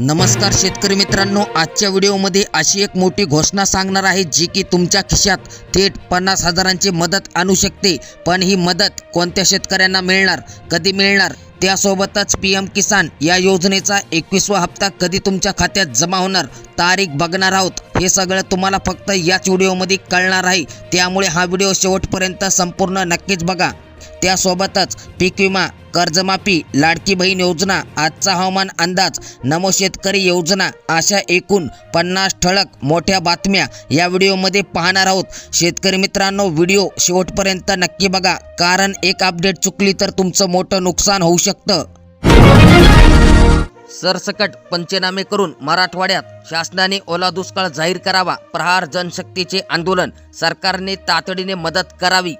नमस्कार शेतकरी मित्रांनो आजच्या व्हिडिओमध्ये अशी एक मोठी घोषणा सांगणार आहे जी की तुमच्या खिशात थेट पन्नास हजारांची मदत आणू शकते. पण ही मदत कोणत्या शेतकऱ्यांना मिळणार कधी मिळणार त्यासोबतच पी एम किसान या योजनेचा एकवीसवा हप्ता कधी तुमच्या खात्यात जमा होणार तारीख बघणार आहोत. हे सगळं तुम्हाला फक्त याच व्हिडिओमध्ये कळणार आहे. त्यामुळे हा व्हिडिओ शेवटपर्यंत संपूर्ण नक्कीच बघा. त्यासोबतच पीक विमा कर्जमाफी लाडकी बहीण योजना आजचा हवामान अंदाज नमो शेतकरी योजना अशा एकूण पन्नास ठळक मोठ्या बातम्या या व्हिडिओमध्ये पाहणार आहोत. शेतकरी मित्रांनो व्हिडिओ शेवटपर्यंत नक्की बघा कारण एक अपडेट चुकली तर तुमचं मोठं नुकसान होऊ शकतं. सरसकट पंचनामे करून मराठवाड्यात शासनाने ओला दुष्काळ जाहीर करावा प्रहार जनशक्तीचे आंदोलन सरकारने तातडीने मदत करावी.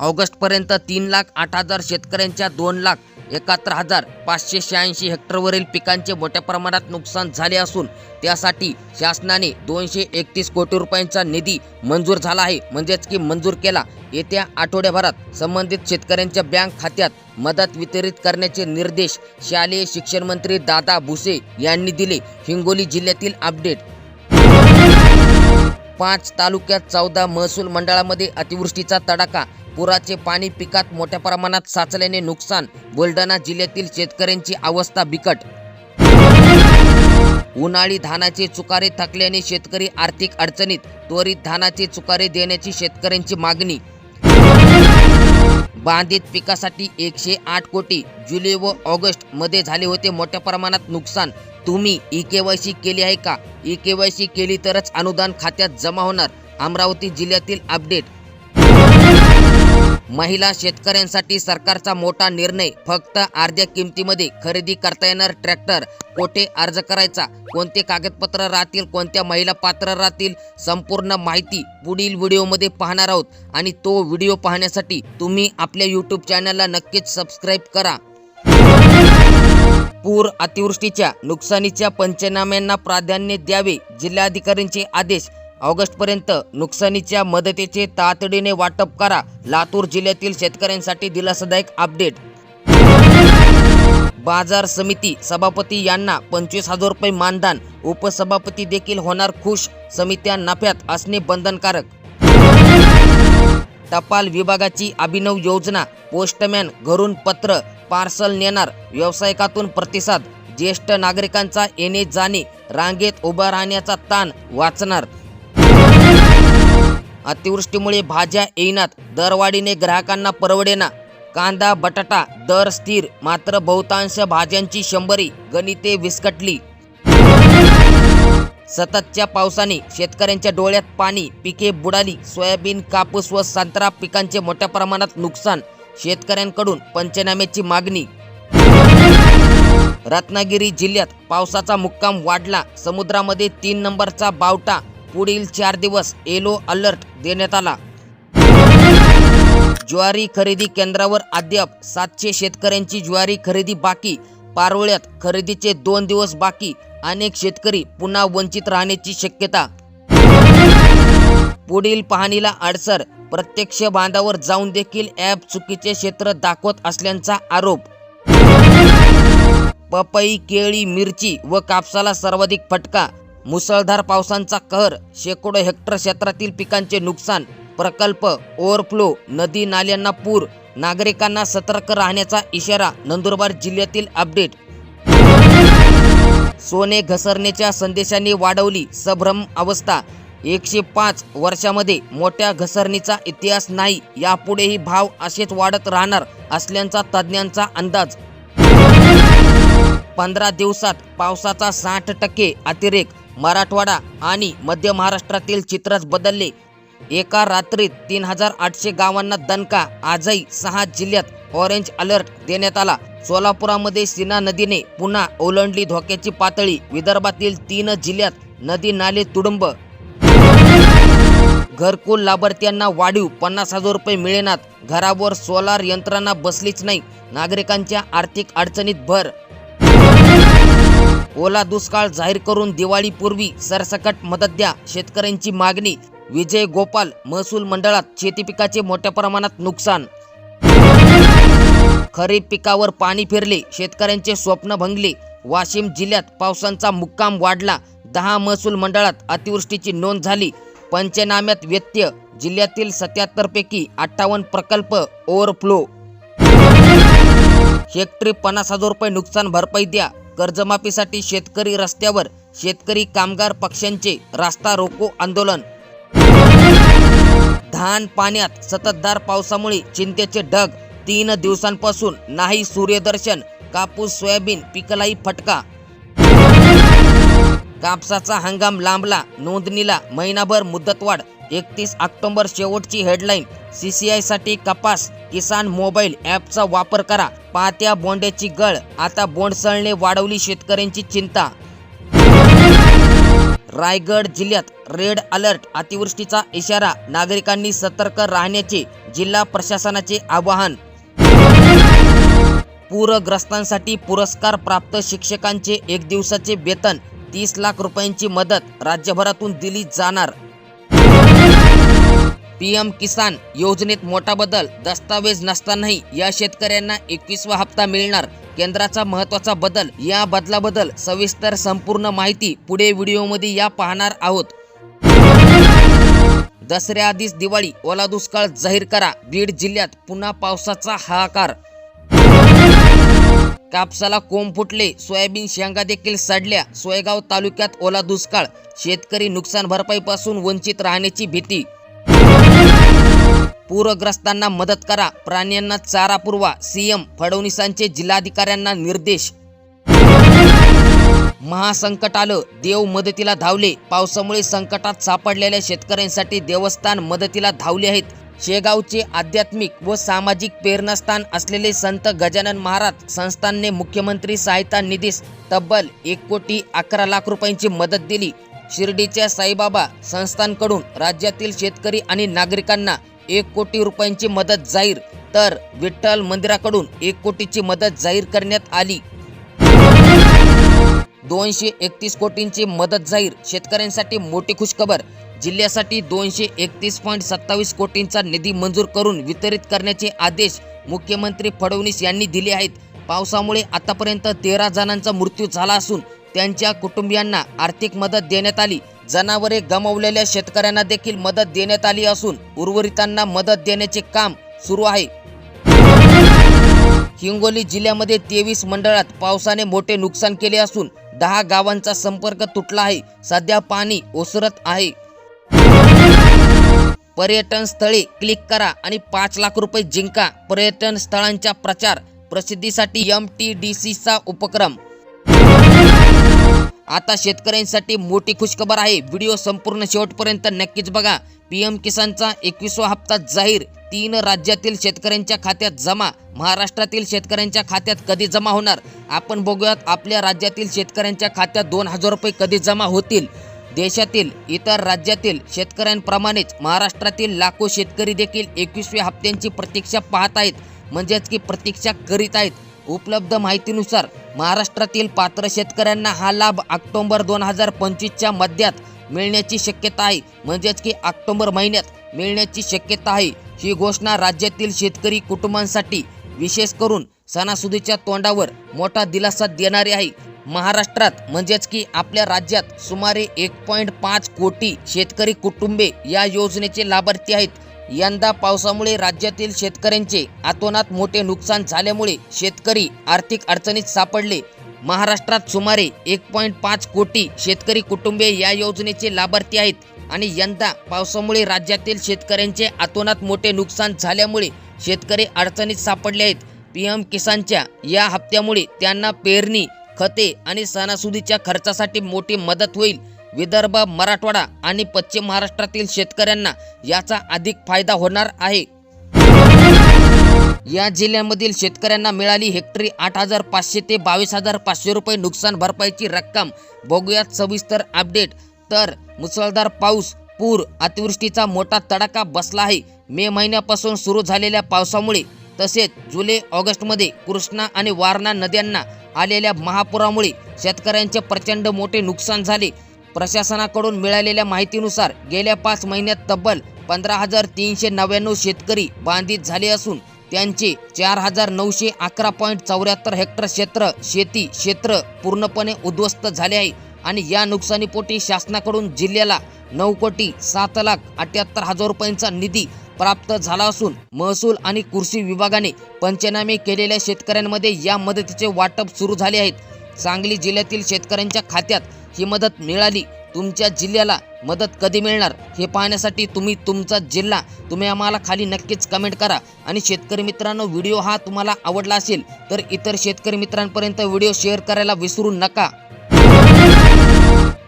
ऑगस्टपर्यंत तीन लाख आठ हजार शेतकऱ्यांच्या दोन लाख एकाहत्तर हजार पाचशे शहाऐंशी हेक्टरवरील पिकांचे मोठ्या प्रमाणात नुकसान झाले असून त्यासाठी शासनाने दोनशे एकतीस कोटी रुपयांचा निधी मंजूर झाला आहे. म्हणजेच की मंजूर केला. येत्या आठवड्याभरात संबंधित शेतकऱ्यांच्या बँक खात्यात मदत वितरित करण्याचे निर्देश शालेय शिक्षण मंत्री दादा भुसे यांनी दिले. हिंगोली जिल्ह्यातील अपडेट. पाच तालुक्यात चौदा महसूल मंडळामध्ये अतिवृष्टीचा तडाखा पुराचे पाणी पिकात मोठ्या प्रमाणात साचल्याने नुकसान बुलढाणा जिल्ह्यातील शेतकऱ्यांची अवस्था बिकट. उन्हाळी धानाचे चुकारे थकल्याने शेतकरी आर्थिक अडचणीत त्वरित धानाचे चुकारे देण्याची शेतकऱ्यांची मागणी. बांधित पिकासाठी एकशे आठ कोटी जुलै व ऑगस्टमध्ये झाले होते मोठ्या प्रमाणात नुकसान. तुम्ही ई के वाय सी केली आहे का? ई के वाय सी केली तरच अनुदान खात्यात जमा होणार. अमरावती जिल्ह्यातील अपडेट. महिला शेतकऱ्यांसाठी सरकारचा मोठा निर्णय. फक्त अर्ध्या किमतीमध्ये खरेदी करता येणार ट्रॅक्टर कोठे अर्ज करायचा? कोणते कागदपत्र राहतील? कोणत्या महिला पात्र राहतील? संपूर्ण माहिती पुढील व्हिडिओमध्ये पाहणार आहोत. आणि तो व्हिडिओ पाहण्यासाठी तुम्ही आपल्या यूट्यूब चॅनलला नक्कीच सबस्क्राईब करा. पूर अतिवृष्टीच्या नुकसानीच्या पंचनाम्यांना प्राधान्य द्यावे जिल्हाधिकाऱ्यांचे आदेश. ऑगस्टपर्यंत नुकसानीच्या मदतीचे तातडीने वाटप करा लातूर जिल्ह्यातील शेतकऱ्यांसाठी दिलासादायक अपडेट. बाजार समिती सभापती यांना पंचवीस हजार रुपये मानधन उपसभापती देखील होणार खुश समित्या नफ्यात असणे बंधनकारक. टपाल विभागाची अभिनव योजना पोस्टमॅन घरून पत्र पार्सल नेणार व्यावसायिकातून प्रतिसाद ज्येष्ठ नागरिकांचा येणे जाणे रांगेत उभा राहण्याचा ताण वाचणार. अतिवृष्टीमुळे भाज्या येईनात. दरवाढीने ग्राहकांना परवडेना. कांदा बटाटा दर स्थिर. मात्र बहुतांश भाज्यांची शंभरी गणिते विस्कटली. सततच्या पावसाने शेतकऱ्यांच्या डोळ्यात पाणी पिके बुडाली. सोयाबीन कापूस व संत्रा पिकांचे मोठ्या प्रमाणात नुकसान शेतकऱ्यांकडून पंचनाम्याची मागणी. रत्नागिरी जिल्ह्यात पावसाचा मुक्काम वाढला. समुद्रामध्ये तीन नंबरचा बावटा पुढील चार दिवस येलो अलर्ट देण्यात आला. ज्वारी खरेदी केंद्रावर अद्याप सातशे शेतकऱ्यांची ज्वारी खरेदी बाकी. पारोळ्यात खरेदीचे दोन दिवस बाकी. अनेक शेतकरी पुन्हा वंचित राहण्याची शक्यता. पुढील पाहणीला अडसर. प्रत्यक्ष बांधावर जाऊन देखील ॲप चुकीचे क्षेत्र दाखवत असल्याचा आरोप. पपई केळी मिरची व कापसाला सर्वाधिक फटका. मुसळधार पावसांचा कहर शेकडो हेक्टर क्षेत्रातील पिकांचे नुकसान प्रकल्प ओव्हरफ्लो नदी नाल्यांना पूर नागरिकांना सतर्क राहण्याचा इशारा नंदुरबार जिल्ह्यातील अपडेट. सोने घसरण्याच्या संदेशाने वाढवली संभ्रम अवस्था. एकशे पाच वर्षामध्ये मोठ्या घसरणीचा इतिहास नाही यापुढेही भाव असेच वाढत राहणार असल्याचा तज्ज्ञांचा अंदाज. पंधरा दिवसात पावसाचा साठ टक्के अतिरेक मराठवाडा आणि मध्य महाराष्ट्रातील चित्रच बदलले. एका रात्रीत तीन हजार आठशे गावांना दणका आजही सहा जिल्ह्यात ऑरेंज अलर्ट देण्यात आला. सोलापुरामध्ये सीना नदीने पुन्हा ओलांडली धोक्याची पातळी. विदर्भातील तीन जिल्ह्यात नदी नाले तुडुंब. घरकुल लाभार्थ्यांना वाढीव पन्नास हजार रुपये मिळेनात. घरावर सोलार यंत्रणा बसलीच नाही. नागरिकांच्या आर्थिक अडचणीत भर. ओला दुष्काळ जाहीर करून दिवाळीपूर्वी सरसकट मदत द्या शेतकऱ्यांची मागणी. विजय गोपाल महसूल मंडळात शेती पिकाचे मोठ्या प्रमाणात नुकसान. खरीप पिकावर पाणी फिरले शेतकऱ्यांचे स्वप्न भंगले. वाशिम जिल्ह्यात पावसांचा मुक्काम वाढला. दहा महसूल मंडळात अतिवृष्टीची नोंद झाली. पंचनाम्यात व्यत्यय जिल्ह्यातील सत्याहत्तर पैकी अठ्ठावन्न प्रकल्प ओव्हरफ्लो. हेक्टरी पन्नास हजार रुपये नुकसान भरपाई द्या. कर्जमाफीसाठी शेतकरी रस्त्यावर शेतकरी कामगार पक्षांचे रास्ता रोको आंदोलन. धान पाण्यात सततधार पावसामुळे चिंतेचे ढग. तीन दिवसांपासून नाही सूर्यदर्शन कापूस सोयाबीन पिकलाही फटका. कापसाचा हंगाम लांबला नोंदणीला महिनाभर मुदतवाढ. एकतीस ऑक्टोबर शेवटची हेडलाईन. सीसीआयसाठी कपास किसान मोबाईल ॲपचा वापर करा. पाहत्या बोंड्याची गळ. आता बोंडसळने वाढवली शेतकऱ्यांची चिंता. रायगड जिल्ह्यात रेड अलर्ट अतिवृष्टीचा इशारा. नागरिकांनी सतर्क राहण्याचे जिल्हा प्रशासनाचे आवाहन. पूरग्रस्तांसाठी पुरस्कार प्राप्त शिक्षकांचे एक दिवसाचे वेतन तीस लाख रुपयांची मदत. राज्यभरातून दिली जाणार. पीएम किसान योजनेत मोठा बदल दस्तावेज नसतानाही या शेतकऱ्यांना एकवीसवा हप्ता मिळणार. केंद्राचा महत्त्वाचा बदल या बदलाबद्दल सविस्तर संपूर्ण माहिती पुढे व्हिडिओमध्ये या पाहणार आहोत. दसऱ्याआधीच दिवाळी ओला दुष्काळ जाहीर करा. बीड जिल्ह्यात पुन्हा पावसाचा हाहाकार कापसाला कोंब फुटले सोयाबीन शेंगा देखील सडल्या. सोयगाव तालुक्यात ओला दुष्काळ शेतकरी नुकसान भरपाईपासून वंचित राहण्याची भीती. पूरग्रस्तांना मदत करा प्राण्यांना चारा पुरवा सीएम फडणवीसांचे जिल्हाधिकाऱ्यांना निर्देश. महासंकट आलं देव मदतीला धावले. पावसामुळे संकटात सापडलेल्या शेतकऱ्यांसाठी देवस्थान मदतीला धावले आहेत. शेगावचे आध्यात्मिक व सामाजिक प्रेरणास्थान असलेले संत गजानन महाराज संस्थानने मुख्यमंत्री सहायता निधीस तब्बल एक कोटी अकरा लाख रुपयांची मदत दिली. शिर्डीच्या साईबाबा संस्थांकडून राज्यातील शेतकरी आणि नागरिकांना एक कोटी रुपयांची मदत जाहीर तर विठ्ठल मंदिराकडून एक कोटीची मदत जाहीर करण्यात आली. दोनशे एकतीस कोटींची मदत जाहीर शेतकऱ्यांसाठी मोठी खुशखबर जिल्ह्यासाठी दोनशे एकतीस पॉईंट सत्तावीस कोटींचा निधी मंजूर करून वितरित करण्याचे आदेश मुख्यमंत्री फडणवीस यांनी दिले आहेत. पावसामुळे आतापर्यंत तेरा जणांचा मृत्यू झाला असून त्यांच्या कुटुंबियांना आर्थिक मदत देण्यात आली. जनावरे गमावलेल्या शेतकऱ्यांना देखील मदत देण्यात आली असून उर्वरितांना मदत देण्याचे काम सुरू आहे. हिंगोली जिल्ह्यामध्ये तेवीस मंडळात पावसाने मोठे नुकसान केले असून दहा गावांचा संपर्क तुटला आहे. सध्या पाणी ओसरत आहे. पर्यटन स्थळे क्लिक करा आणि पाच लाख रुपये जिंका. पर्यटन स्थळांच्या प्रचार प्रसिद्धीसाठी एम टी डी सीचा उपक्रम. आता शेतकऱ्यांसाठी मोठी खुशखबर आहे. व्हिडिओ संपूर्ण शेवटपर्यंत नक्कीच बघा. पीएम किसानचा एकवीसवा हप्ता जाहीर. तीन राज्यातील शेतकऱ्यांच्या खात्यात जमा. महाराष्ट्रातील शेतकऱ्यांच्या खात्यात कधी जमा होणार? आपण बघूयात आपल्या राज्यातील शेतकऱ्यांच्या खात्यात दोन हजार रुपये कधी जमा होतील? देशातील इतर राज्यातील शेतकऱ्यांप्रमाणेच महाराष्ट्रातील लाखो शेतकरी देखील एकवीसव्या हप्त्यांची प्रतीक्षा पाहत आहेत. म्हणजेच की प्रतीक्षा करीत आहेत. उपलब्ध माहितीनुसार महाराष्ट्रातील पात्र शेतकऱ्यांना हा लाभ ऑक्टोंबर दोन हजार पंचवीसच्या मध्यात मिळण्याची शक्यता आहे. म्हणजेच की ऑक्टोबर महिन्यात मिळण्याची शक्यता आहे. ही घोषणा राज्यातील शेतकरी कुटुंबांसाठी विशेष करून सणासुदीच्या तोंडावर मोठा दिलासा देणारी आहे. महाराष्ट्रात म्हणजेच की आपल्या राज्यात सुमारे एक पॉईंट पाच कोटी शेतकरी कुटुंबे या योजनेचे लाभार्थी आहेत. यंदा पावसामुळे राज्यातील शेतकऱ्यांचे आतोनात मोठे नुकसान झाल्यामुळे शेतकरी आर्थिक अडचणीत सापडले. महाराष्ट्रात सुमारे एक पॉईंट पाच कोटी शेतकरी कुटुंबे या योजनेचे लाभार्थी आहेत आणि यंदा पावसामुळे राज्यातील शेतकऱ्यांचे आतोनात मोठे नुकसान झाल्यामुळे शेतकरी अडचणीत सापडले आहेत. पी एम किसानच्या या हप्त्यामुळे त्यांना पेरणी खते आणि सणासुदीच्या खर्चासाठी मोठी मदत होईल. विदर्भ मराठवाडा आणि पश्चिम महाराष्ट्रातील शेतकऱ्यांना याचा अधिक फायदा होणार आहे. या जिल्ह्यामधील शेतकऱ्यांना मिळाली हेक्टरी आठ हजार पाचशे ते बावीस हजार पाचशे रुपये नुकसान भरपाईची रक्कम. बघूयात सविस्तर अपडेट. तर मुसळधार पाऊस पूर अतिवृष्टीचा मोठा तडाखा बसला आहे. मे महिन्यापासून सुरू झालेल्या पावसामुळे तसेच जुलै ऑगस्टमध्ये कृष्णा आणि वारणा नद्यांना आलेल्या महापुरामुळे शेतकऱ्यांचे प्रचंड मोठे नुकसान झाले. प्रशासनाकडून मिळालेल्या माहितीनुसार गेल्या पाच महिन्यात तब्बल पंधरा हजार तीनशे नव्याण्णव शेतकरी बांधित झाले असून त्यांचे चार हजार नऊशे अकरा पॉईंट चौऱ्याहत्तर हेक्टर क्षेत्र शेती क्षेत्र पूर्णपणे उद्ध्वस्त झाले आहे आणि या नुकसानीपोटी शासनाकडून जिल्ह्याला नऊ कोटी सात लाख अठ्याहत्तर हजार रुपयांचा निधी प्राप्त झाला असून महसूल आणि कृषी विभागाने पंचनामे केलेल्या शेतकऱ्यांमध्ये या मदतीचे वाटप सुरू झाले आहेत. सांगली जिल्ह्यातील शेतकऱ्यांच्या खात्यात ही मदत मिळाली. तुमच्या जिल्ह्याला मदत कधी मिळणार हे पाहण्यासाठी तुम्ही तुमचा जिल्हा तुम्ही आम्हाला खाली नक्कीच कमेंट करा. आणि शेतकरी मित्रांनो व्हिडिओ हा तुम्हाला आवडला असेल तर इतर शेतकरी मित्रांपर्यंत व्हिडिओ शेअर करायला विसरू नका.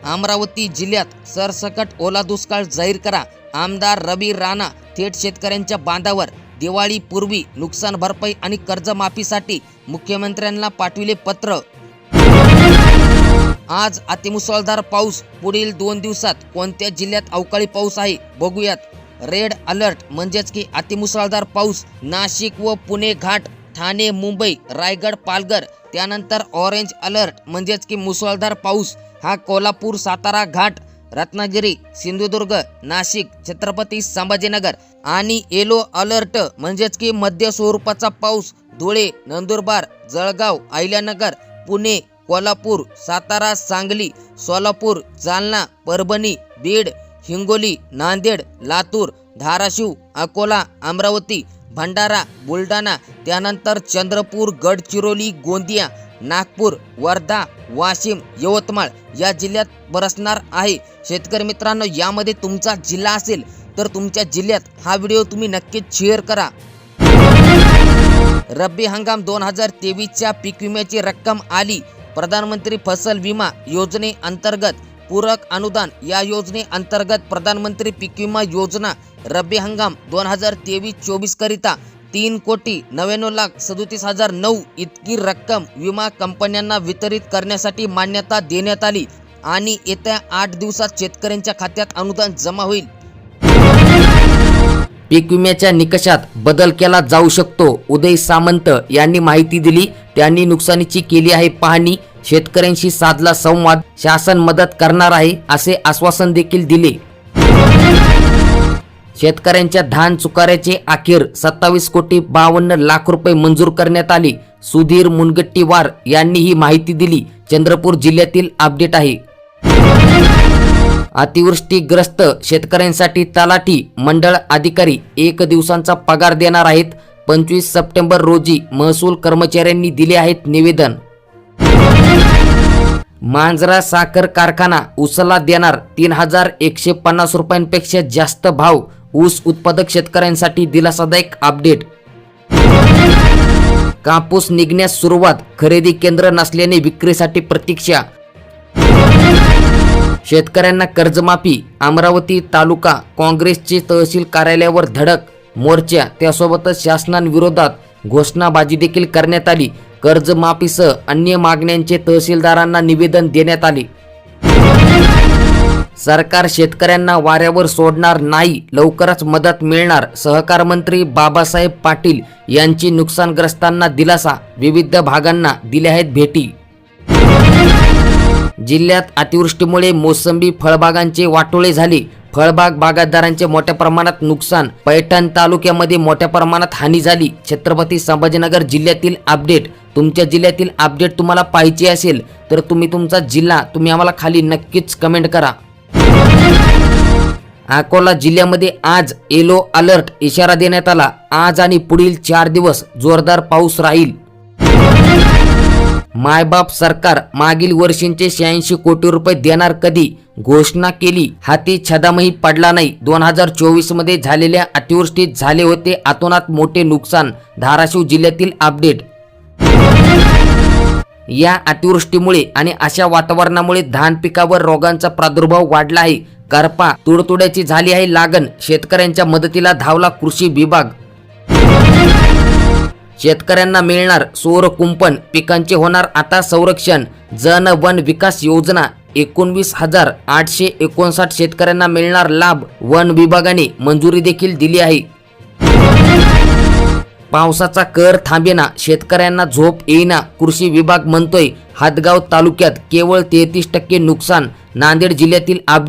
अमरावती जिल्ह्यात सरसकट ओला दुष्काळ जाहीर करा. आमदार रवी राणा थेट शेतकऱ्यांच्या बांधावर दिवाळीपूर्वी नुकसान भरपाई आणि कर्जमाफीसाठी मुख्यमंत्र्यांना पाठविले पत्र. आज अतिमुसळधार पाऊस पुढील दोन दिवसात कोणत्या जिल्ह्यात अवकाळी पाऊस आहे बघूयात. रेड अलर्ट म्हणजेच की अतिमुसळधार पाऊस नाशिक व पुणे घाट ठाणे मुंबई रायगड पालघर त्यानंतर ऑरेंज अलर्ट म्हणजेच की मुसळधार पाऊस हा कोल्हापूर सातारा घाट रत्नागिरी सिंधुदुर्ग नाशिक छत्रपती संभाजीनगर आणि येलो अलर्ट. म्हणजेच की मध्य स्वरूपाचा पाऊस धुळे नंदुरबार जळगाव अहिल्यानगर पुणे कोल्हापूर सातारा सांगली सोलापूर जालना परभणी बीड हिंगोली नांदेड लातूर धाराशिव अकोला अमरावती भंडारा बुलढाणा त्यानंतर चंद्रपूर गडचिरोली गोंदिया नागपूर वर्धा वाशिम यवतमाळ या जिल्ह्यात बरसणार आहे. शेतकरी मित्रांनो यामध्ये तुमचा जिल्हा असेल तर तुमच्या जिल्ह्यात हा व्हिडिओ तुम्ही नक्कीच शेअर करा. रब्बी हंगाम दोन हजार तेवीसच्या पीक विम्याची रक्कम आली. प्रधानमंत्री फसल विमा योजने अंतर्गत पूरक अनुदान या योजने अंतर्गत प्रधानमंत्री पीक विमा योजना रब्बी हंगाम दोन हजार तेवीस चोवीस करिता तीन कोटी नव्याण्णव लाख सदोतीस हजार नऊ इतकी रक्कम विमा कंपन्यांना वितरित करण्यासाठी मान्यता देण्यात आली आणि येत्या आठ दिवसात शेतकऱ्यांच्या खात्यात अनुदान जमा होईल. पीक विम्याच्या निकषात बदल केला जाऊ शकतो उदय सामंत यांनी माहिती दिली. त्यांनी नुकसानीची केली आहे पाहणी. शेतकऱ्यांशी साधला संवाद शासन मदत करणार आहे असे आश्वासन देखील दिले. शेतकऱ्यांच्या धान चुकाऱ्याचे अखेर सत्तावीस कोटी बावन्न लाख रुपये मंजूर करण्यात आले. सुधीर मुनगट्टीवार यांनी ही माहिती दिली. चंद्रपूर जिल्ह्यातील अपडेट आहे. अतिवृष्टीग्रस्त शेतकऱ्यांसाठी तलाठी मंडळ अधिकारी एक दिवसांचा पगार देणार आहेत. पंचवीस सप्टेंबर रोजी महसूल कर्मचाऱ्यांनी दिले आहेत निवेदन. मांजरा साखर कारखाना उचला देणार तीन हजार एकशे पन्नास रुपयांपेक्षा जास्त भाव ऊस उत्पादक शेतकऱ्यांसाठी दिलासादायक अपडेट. कापूस निघण्यास सुरुवात खरेदी केंद्र नसल्याने विक्रीसाठी प्रतीक्षा. शेतकऱ्यांना कर्जमाफी अमरावती तालुका काँग्रेसचे तहसील कार्यालयावर धडक मोर्चा त्यासोबतच शासनाविरोधात घोषणाबाजी देखील करण्यात आली. कर्जमाफीसह अन्य मागण्यांचे तहसीलदारांना निवेदन देण्यात आले. सरकार शेतकऱ्यांना वाऱ्यावर सोडणार नाही लवकरच मदत मिळणार सहकार मंत्री बाबासाहेब पाटील यांची नुकसानग्रस्तांना दिलासा विविध भागांना दिल्या आहेत भेटी. जिल्ह्यात अतिवृष्टीमुळे मोसंबी फळबागांचे वाटोळे झाले. फळबाग बागायतदारांचे मोठ्या प्रमाणात नुकसान पैठण तालुक्यामध्ये मोठ्या प्रमाणात हानी झाली. छत्रपती संभाजीनगर जिल्ह्यातील अपडेट. तुमच्या जिल्ह्यातील अपडेट तुम्हाला पाहिजे असेल तर तुम्ही तुमचा जिल्हा तुम्ही आम्हाला खाली नक्कीच कमेंट करा. अकोला जिल्ह्यामध्ये आज येलो अलर्ट इशारा देण्यात आला. आज आणि पुढील चार दिवस जोरदार पाऊस राहील. मायबाप सरकार मागील वर्षींचे शहाऐंशी कोटी रुपये देणार कधी? घोषणा केली. हाती छदामही पडला नाही. दोन हजार चोवीसमध्ये झालेल्या अतिवृष्टीत झाले होते. अतोनात मोठे नुकसान. धाराशिव जिल्ह्यातील अपडेट. या अतिवृष्टीमुळे आणि अशा वातावरणामुळे धान पिकावर रोगांचा प्रादुर्भाव वाढला आहे. करपा तुडतुड्याची झाली आहे लागण. शेतकऱ्यांच्या मदतीला धावला कृषी विभाग. शेतकऱ्यांना मिळणार सौर कुंपण. पिकांचे होणार आता संरक्षण. जन वन विकास योजना. एकोणवीस हजार आठशे एकोणसाठ शेतकऱ्यांना मिळणार लाभ. वन विभागाने मंजुरी देखील दिली आहे. पावसाचा कर थांबेना शेतकऱ्यांना झोप येईना कृषी विभाग म्हणतोय हातगाव तालुक्यात केवळ तेहतीस टक्के नुकसान नांदेड जिल्ह्यातील आब